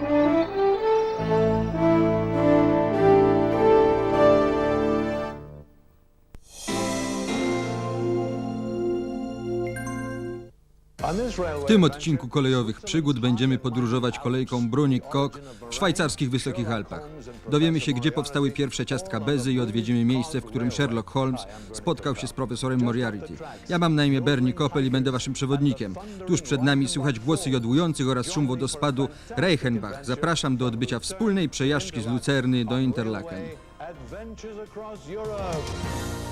Música W tym odcinku kolejowych przygód będziemy podróżować kolejką Brunik-Kok w szwajcarskich Wysokich Alpach. Dowiemy się, gdzie powstały pierwsze ciastka bezy i odwiedzimy miejsce, w którym Sherlock Holmes spotkał się z profesorem Moriarty. Ja mam na imię Bernie Koppel i będę waszym przewodnikiem. Tuż przed nami słychać głosy jodłujących oraz szum wodospadu Reichenbach. Zapraszam do odbycia wspólnej przejażdżki z Lucerny do Interlaken. Adventures across Europe.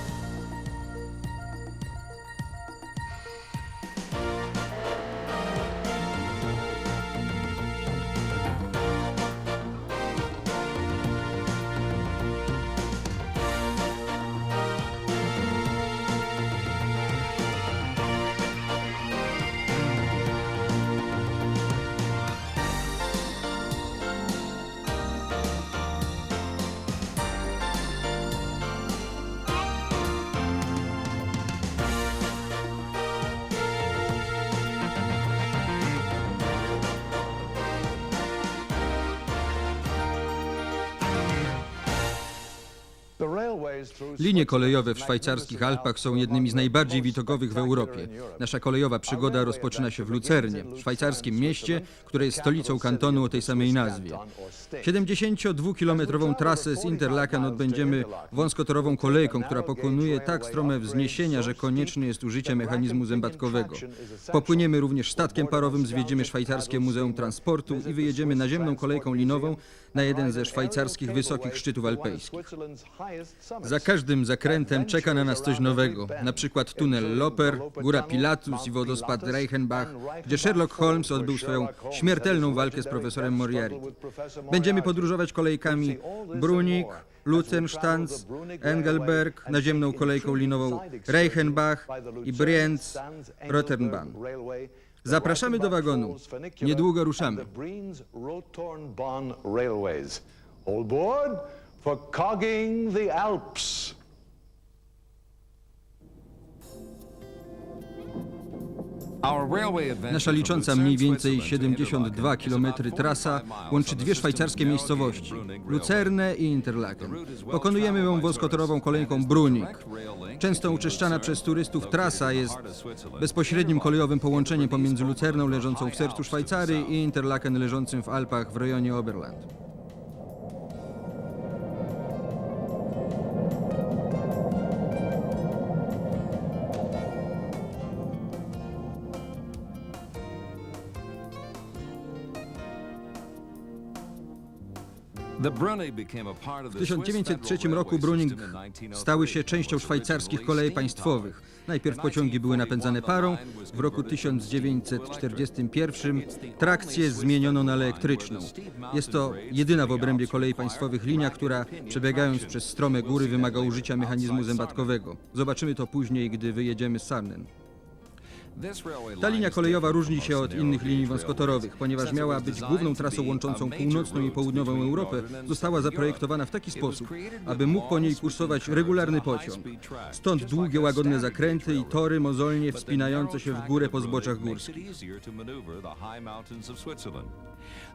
Linie kolejowe w szwajcarskich Alpach są jednymi z najbardziej widokowych w Europie. Nasza kolejowa przygoda rozpoczyna się w Lucernie, szwajcarskim mieście, które jest stolicą kantonu o tej samej nazwie. 72-kilometrową trasę z Interlaken odbędziemy wąskotorową kolejką, która pokonuje tak strome wzniesienia, że konieczne jest użycie mechanizmu zębatkowego. Popłyniemy również statkiem parowym, zwiedzimy szwajcarskie Muzeum Transportu i wyjedziemy naziemną kolejką linową na jeden ze szwajcarskich wysokich szczytów alpejskich. Za każdym zakrętem czeka na nas coś nowego, na przykład tunel Loper, góra Pilatus i wodospad Reichenbach, gdzie Sherlock Holmes odbył swoją śmiertelną walkę z profesorem Moriarty. Będziemy podróżować kolejkami Brunik, Lutzenstanz, Engelberg, naziemną kolejką linową Reichenbach i Brienz, Rotterdam. Zapraszamy do wagonu. Niedługo ruszamy. All board for cogging the Alps. Nasza licząca mniej więcej 72 km trasa łączy dwie szwajcarskie miejscowości, Lucernę i Interlaken. Pokonujemy ją wąskotorową kolejką Brunik. Często uczyszczana przez turystów trasa jest bezpośrednim kolejowym połączeniem pomiędzy Lucerną leżącą w sercu Szwajcarii i Interlaken leżącym w Alpach w rejonie Oberland. W 1903 roku Bruning stały się częścią szwajcarskich kolei państwowych. Najpierw pociągi były napędzane parą, w roku 1941 trakcję zmieniono na elektryczną. Jest to jedyna w obrębie kolei państwowych linia, która przebiegając przez strome góry wymaga użycia mechanizmu zębatkowego. Zobaczymy to później, gdy wyjedziemy z Sarnen. Ta linia kolejowa różni się od innych linii wąskotorowych, ponieważ miała być główną trasą łączącą północną i południową Europę, została zaprojektowana w taki sposób, aby mógł po niej kursować regularny pociąg. Stąd długie, łagodne zakręty i tory mozolnie wspinające się w górę po zboczach górskich.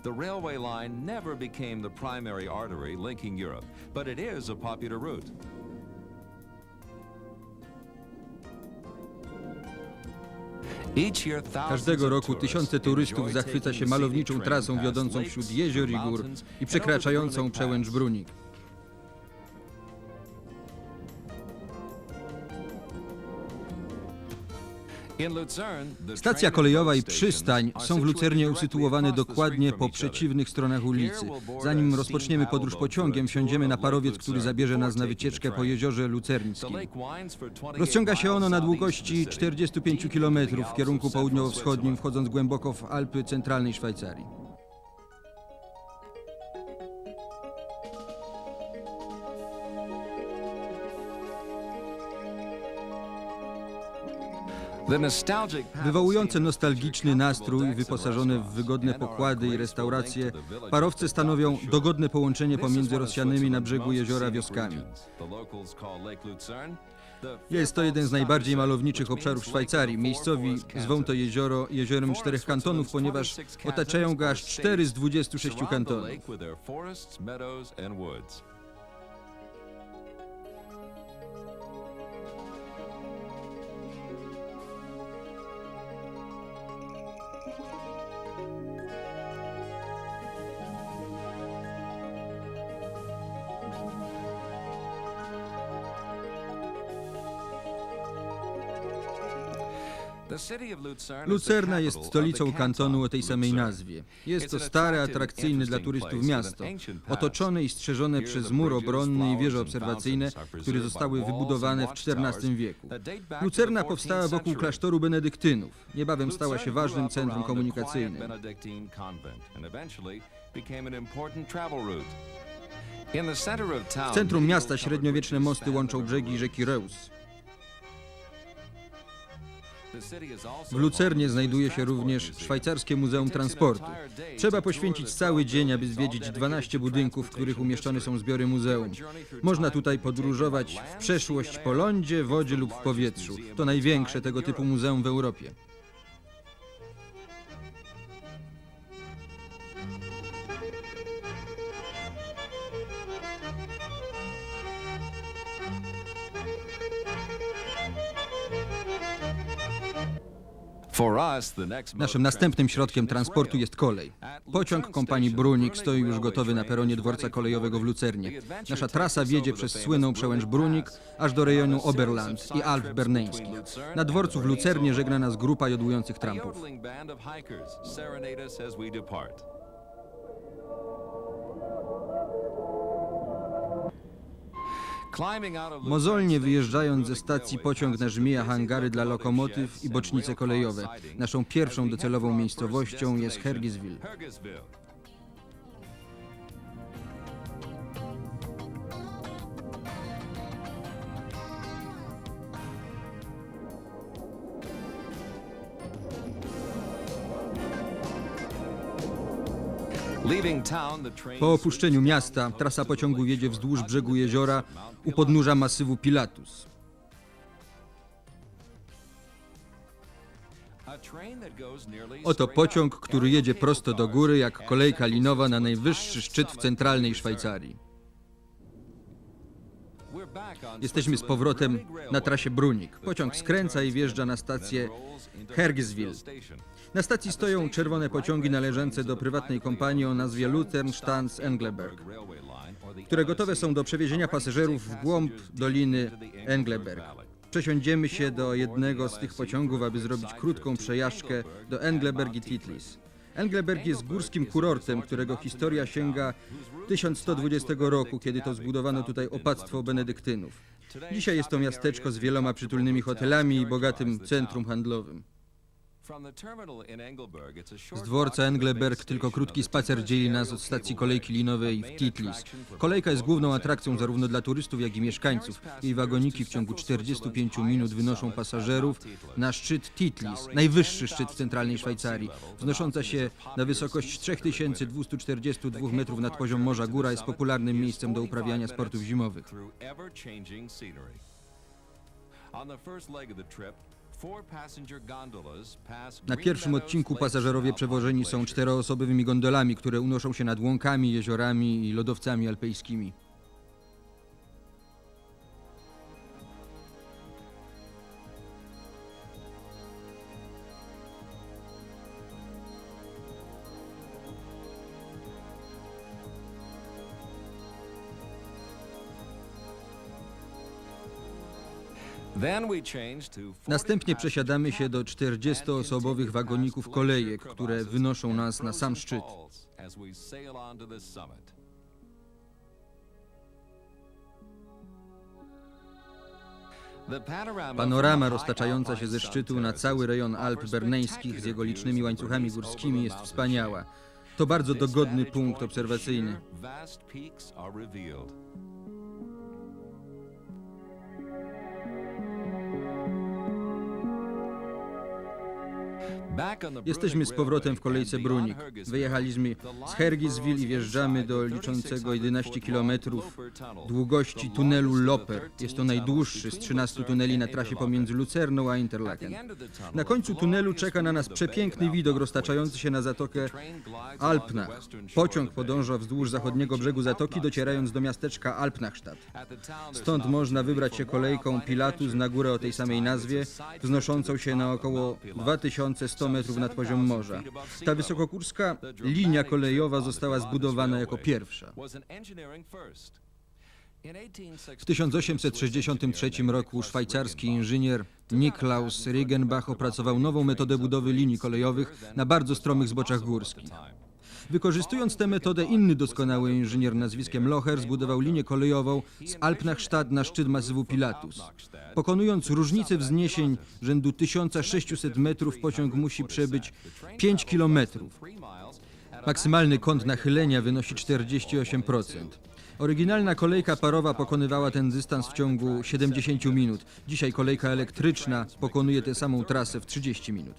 The railway line never became the primary artery linking Europe, but it is a popular route. Każdego roku tysiące turystów zachwyca się malowniczą trasą wiodącą wśród jezior i gór i przekraczającą przełęcz. Brunik. Stacja kolejowa i przystań są w Lucernie usytuowane dokładnie po przeciwnych stronach ulicy. Zanim rozpoczniemy podróż pociągiem, wsiądziemy na parowiec, który zabierze nas na wycieczkę po jeziorze 28 Rozciąga się ono na długości southeast of the city, 45 deep km w kierunku południowo-wschodnim, wchodząc głęboko w Alpy centralnej Szwajcarii. Wywołujące nostalgiczny nastrój, wyposażone w wygodne pokłady i restauracje, parowce stanowią dogodne połączenie pomiędzy rozsianymi na brzegu jeziora wioskami. Jest to jeden z najbardziej malowniczych obszarów Szwajcarii. Miejscowi zwą to jezioro jeziorem czterech kantonów, ponieważ otaczają go aż cztery z 26 kantonów. Lucerna jest stolicą kantonu o tej samej nazwie. Jest to stare, atrakcyjne dla turystów miasto, otoczone i strzeżone przez mur obronny i wieże obserwacyjne, które zostały wybudowane w XIV wieku. Lucerna powstała wokół klasztoru benedyktynów. Niebawem stała się ważnym centrum komunikacyjnym. W centrum miasta średniowieczne mosty łączą brzegi rzeki Reus. W Lucernie znajduje się również Szwajcarskie Muzeum Transportu. Trzeba poświęcić cały dzień, aby zwiedzić 12 budynków, w których umieszczone są zbiory muzeum. Można tutaj podróżować w przeszłość po lądzie, wodzie lub w powietrzu. To największe tego typu muzeum w Europie. Naszym następnym środkiem transportu jest kolej. Pociąg kompanii Brunik stoi już gotowy na peronie dworca kolejowego w Lucernie. Nasza trasa wiedzie przez słynną przełęcz Brunik aż do rejonu Oberland i Alp Berneńskich. Na dworcu w Lucernie żegna nas grupa jodłujących trampów. Mozolnie wyjeżdżając ze stacji pociąg nażmija hangary dla lokomotyw i bocznice kolejowe. Naszą pierwszą docelową miejscowością jest Hergisville. Po opuszczeniu miasta trasa pociągu jedzie wzdłuż brzegu jeziora u podnóża masywu Pilatus. Oto pociąg, który jedzie prosto do góry jak kolejka linowa na najwyższy szczyt w centralnej Szwajcarii. Jesteśmy z powrotem na trasie Brunik. Pociąg skręca i wjeżdża na stację Hergisville. Na stacji stoją czerwone pociągi należące do prywatnej kompanii o nazwie Luthern Stans Engleberg, które gotowe są do przewiezienia pasażerów w głąb doliny Engleberg. Przesiądziemy się do jednego z tych pociągów, aby zrobić krótką przejażdżkę do Engleberg i Titlis. Engleberg jest górskim kurortem, którego historia sięga 1120 roku, kiedy to zbudowano tutaj opactwo benedyktynów. Dzisiaj jest to miasteczko z wieloma przytulnymi hotelami i bogatym centrum handlowym. Z dworca Engleberg tylko krótki spacer dzieli nas od stacji kolejki linowej w Titlis. Kolejka jest główną atrakcją zarówno dla turystów, jak i mieszkańców. Jej wagoniki w ciągu 45 minut wynoszą pasażerów na szczyt Titlis, najwyższy szczyt w centralnej Szwajcarii. Wznosząca się na wysokość 3242 metrów nad poziom morza góra jest popularnym miejscem do uprawiania sportów zimowych. Na pierwszym odcinku pasażerowie przewożeni są czteroosobowymi gondolami, które unoszą się nad łąkami, jeziorami i lodowcami alpejskimi. Następnie przesiadamy się do 40-osobowych wagoników kolejek, które wynoszą nas na sam szczyt. Panorama roztaczająca się ze szczytu na cały rejon Alp Berneńskich z jego licznymi łańcuchami górskimi jest wspaniała. To bardzo dogodny punkt obserwacyjny. Jesteśmy z powrotem w kolejce Brunik. Wyjechaliśmy z Hergisville i wjeżdżamy do liczącego 11 km długości tunelu Loper. Jest to najdłuższy z 13 tuneli na trasie pomiędzy Lucerną a Interlaken. Na końcu tunelu czeka na nas przepiękny widok roztaczający się na zatokę Alpnach. Pociąg podąża wzdłuż zachodniego brzegu zatoki, docierając do miasteczka Alpnachstadt. Stąd można wybrać się kolejką Pilatus na górę o tej samej nazwie, wznoszącą się na około 2100 metrów nad poziom morza. Ta wysokogórska linia kolejowa została zbudowana jako pierwsza. W 1863 roku szwajcarski inżynier Niklaus Regenbach opracował nową metodę budowy linii kolejowych na bardzo stromych zboczach górskich. Wykorzystując tę metodę, inny doskonały inżynier nazwiskiem Locher zbudował linię kolejową z Alpnachstadt na szczyt masywu Pilatus. Pokonując różnicę wzniesień rzędu 1600 metrów, pociąg musi przebyć 5 kilometrów. Maksymalny kąt nachylenia wynosi 48%. Oryginalna kolejka parowa pokonywała ten dystans w ciągu 70 minut. Dzisiaj kolejka elektryczna pokonuje tę samą trasę w 30 minut.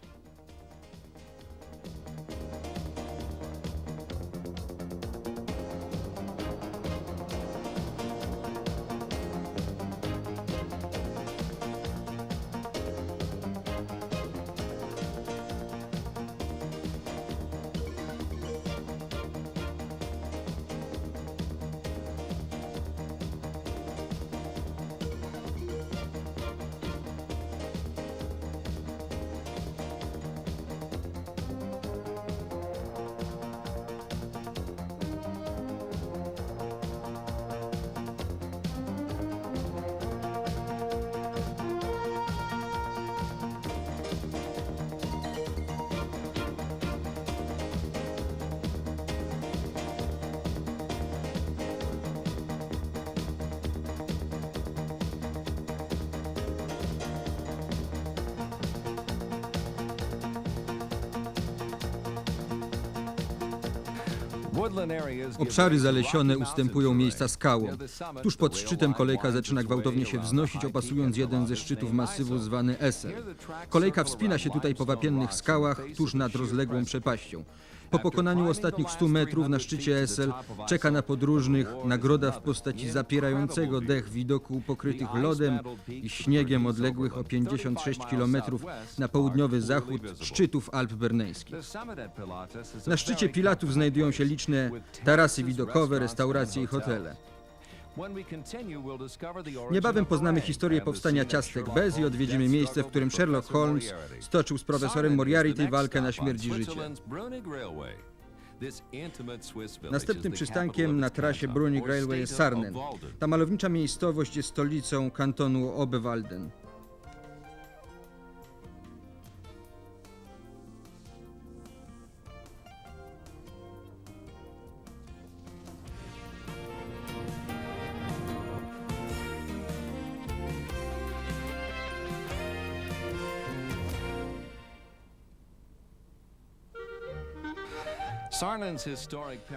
Obszary zalesione ustępują miejsca skałom. Tuż pod szczytem kolejka zaczyna gwałtownie się wznosić, opasując jeden ze szczytów masywu zwany Esel. Kolejka wspina się tutaj po wapiennych skałach, tuż nad rozległą przepaścią. Po pokonaniu ostatnich 100 metrów na szczycie Esel czeka na podróżnych nagroda w postaci zapierającego dech widoku pokrytych lodem i śniegiem odległych o 56 km na południowy zachód szczytów Alp Berneńskich. Na szczycie Pilatów znajdują się liczne tarasy widokowe, restauracje i hotele. Niebawem poznamy historię powstania ciastek Bez i odwiedzimy miejsce, w którym Sherlock Holmes stoczył z profesorem Moriarty walkę na śmierć i życie. Następnym przystankiem na trasie Brunig Railway jest Sarnen. Ta malownicza miejscowość jest stolicą kantonu Obewalden.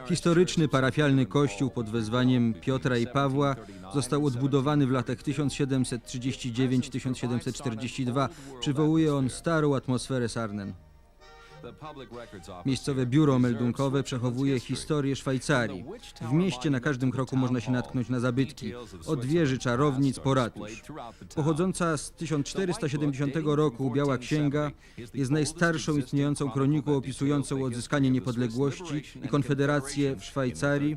Historyczny parafialny kościół pod wezwaniem Piotra i Pawła został odbudowany w latach 1739-1742. Przywołuje on starą atmosferę Sarnen. Miejscowe biuro meldunkowe przechowuje historię Szwajcarii. W mieście na każdym kroku można się natknąć na zabytki, od wieży czarownic po ratusz. Pochodząca z 1470 roku Biała Księga jest najstarszą istniejącą kroniką opisującą odzyskanie niepodległości i konfederację w Szwajcarii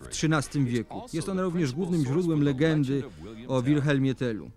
w XIII wieku. Jest ona również głównym źródłem legendy o Wilhelmie Tellu.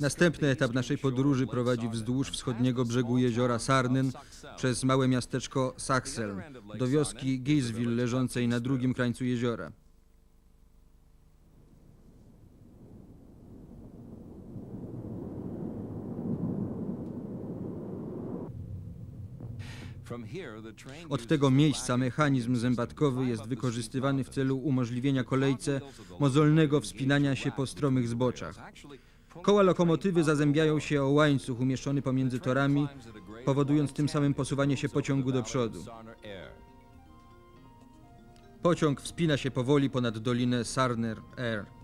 Następny etap naszej podróży prowadzi wzdłuż wschodniego brzegu jeziora Sarnen przez małe miasteczko Sachseln do wioski Giswil leżącej na drugim krańcu jeziora. Od tego miejsca mechanizm zębatkowy jest wykorzystywany w celu umożliwienia kolejce mozolnego wspinania się po stromych zboczach. Koła lokomotywy zazębiają się o łańcuch umieszczony pomiędzy torami, powodując tym samym posuwanie się pociągu do przodu. Pociąg wspina się powoli ponad dolinę Sarner Air.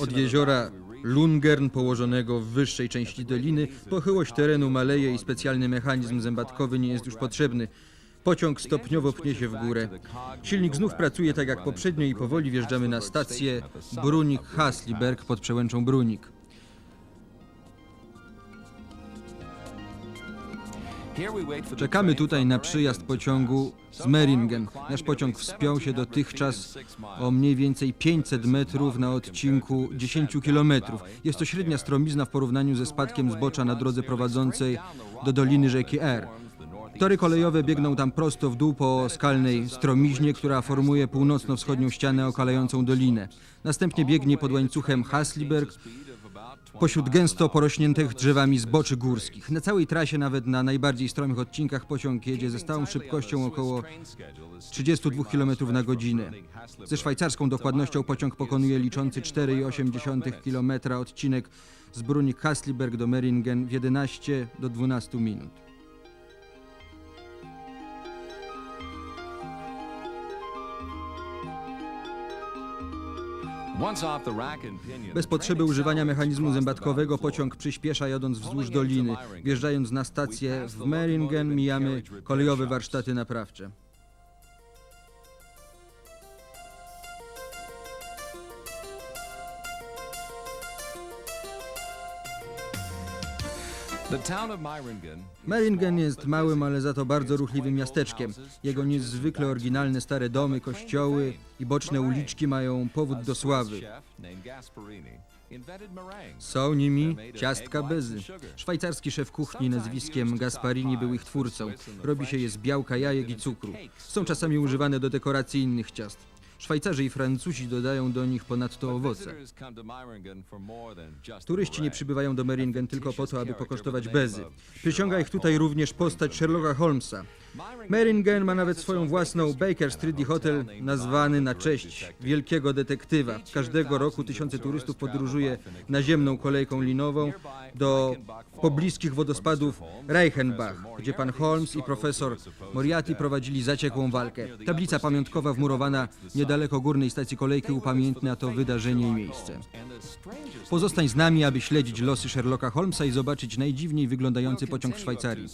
Od jeziora Lungern, położonego w wyższej części doliny, pochyłość terenu maleje i specjalny mechanizm zębatkowy nie jest już potrzebny. Pociąg stopniowo pnie się w górę. Silnik znów pracuje tak jak poprzednio i powoli wjeżdżamy na stację Brunik-Hasliberg pod przełęczą Brunik. Czekamy tutaj na przyjazd pociągu z Meringen. Nasz pociąg wspiął się dotychczas o mniej więcej 500 metrów na odcinku 10 kilometrów. Jest to średnia stromizna w porównaniu ze spadkiem zbocza na drodze prowadzącej do doliny rzeki R. Tory kolejowe biegną tam prosto w dół po skalnej stromiźnie, która formuje północno-wschodnią ścianę okalającą dolinę. Następnie biegnie pod łańcuchem Hasliberg pośród gęsto porośniętych drzewami zboczy górskich. Na całej trasie, nawet na najbardziej stromych odcinkach, pociąg jedzie ze stałą szybkością około 32 km na godzinę. Ze szwajcarską dokładnością pociąg pokonuje liczący 4,8 km odcinek z Brunik-Hasliberg do Meringen w 11 do 12 minut. Bez potrzeby używania mechanizmu zębatkowego pociąg przyspiesza jadąc wzdłuż doliny. Wjeżdżając na stację w Meringen mijamy kolejowe warsztaty naprawcze. Meringen jest małym, ale za to bardzo ruchliwym miasteczkiem. Jego niezwykle oryginalne stare domy, kościoły i boczne uliczki mają powód do sławy. Są nimi ciastka bezy. Szwajcarski szef kuchni nazwiskiem Gasparini był ich twórcą. Robi się je z białka, jajek i cukru. Są czasami używane do dekoracji innych ciast. Szwajcarzy i Francuzi dodają do nich ponadto owoce. Turyści nie przybywają do Meringen tylko po to, aby pokosztować bezy. Przyciąga ich tutaj również postać Sherlocka Holmesa. Meringen ma nawet swoją własną Baker Street hotel nazwany na cześć wielkiego detektywa. Każdego roku tysiące turystów podróżuje naziemną kolejką linową do pobliskich wodospadów Reichenbach, gdzie pan Holmes i profesor Moriarty prowadzili zaciekłą walkę. Tablica pamiątkowa wmurowana niedaleko górnej stacji kolejki upamiętnia to wydarzenie i miejsce. Pozostań z nami, aby śledzić losy Sherlocka Holmesa i zobaczyć najdziwniej wyglądający pociąg w Szwajcarii.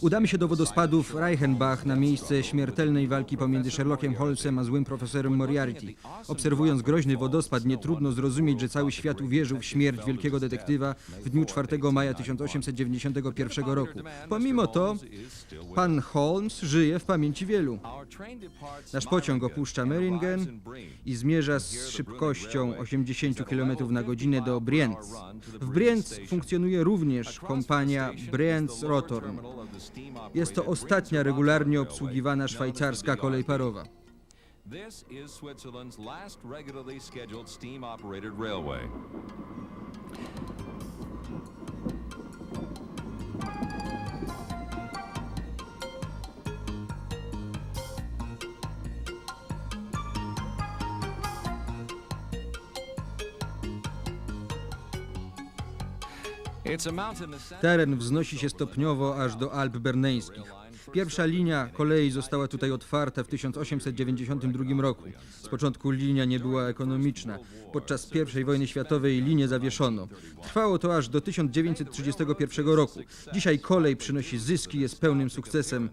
Udamy się do wodospadów Reichenbach na miejsce śmiertelnej walki pomiędzy Sherlockiem Holmesem a złym profesorem Moriarty. Obserwując groźny wodospad, nie trudno zrozumieć, że cały świat uwierzył w śmierć wielkiego detektywa w dniu 4 maja 1891 roku. Pomimo to, pan Holmes żyje w pamięci wielu. Nasz pociąg opuszcza Meringen i zmierza z szybkością 80 km na godzinę do Brienz. W Brienz funkcjonuje również kompania Brienz Rotorn. Jest to ostatnia regularnie obsługiwana szwajcarska kolej parowa. This is Switzerland's last regularly scheduled steam operated railway. Teren wznosi się stopniowo aż do Alp Berneńskich. Pierwsza linia kolei została tutaj otwarta w 1892 roku. Z początku linia nie była ekonomiczna. Podczas I wojny światowej linię zawieszono. Trwało to aż do 1931 roku. Dzisiaj kolej przynosi zyski, jest pełnym sukcesem.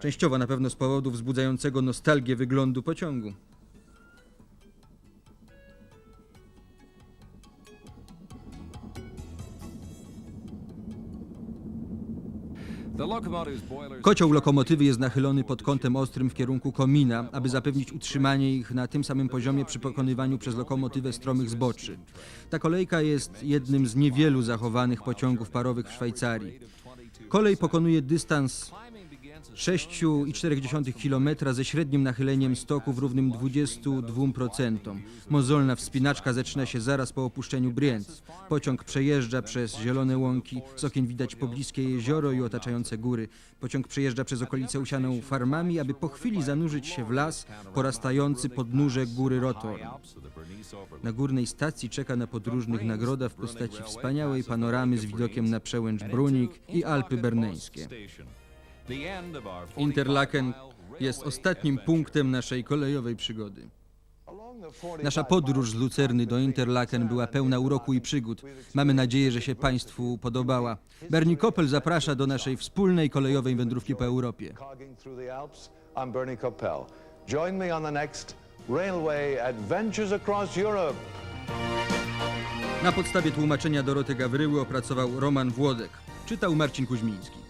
Częściowo na pewno z powodu wzbudzającego nostalgię wyglądu pociągu. Kocioł lokomotywy jest nachylony pod kątem ostrym w kierunku komina, aby zapewnić utrzymanie ich na tym samym poziomie przy pokonywaniu przez lokomotywę stromych zboczy. Ta kolejka jest jednym z niewielu zachowanych pociągów parowych w Szwajcarii. Kolej pokonuje dystans 6,4 km ze średnim nachyleniem stoków równym 22%. Mozolna wspinaczka zaczyna się zaraz po opuszczeniu Brienz. Pociąg przejeżdża przez zielone łąki, z okien widać pobliskie jezioro i otaczające góry. Pociąg przejeżdża przez okolicę usianą farmami, aby po chwili zanurzyć się w las porastający podnóże góry Overlook. Na górnej stacji czeka na podróżnych nagroda w postaci wspaniałej panoramy z widokiem na przełęcz Brunik i Alpy Berneńskie. Interlaken jest ostatnim punktem naszej kolejowej przygody. Along the 45 Nasza podróż z Lucerny do Interlaken była pełna uroku i przygód. Mamy nadzieję, że się Państwu podobała. Bernie Koppel zaprasza do naszej wspólnej kolejowej wędrówki po Europie. Cogging through the Alps, I'm Bernie Coppell. Join me on the next Railway Adventures Across Europe. Na podstawie tłumaczenia Doroty Gawryły opracował Roman Włodek. Czytał Marcin Kuźmiński.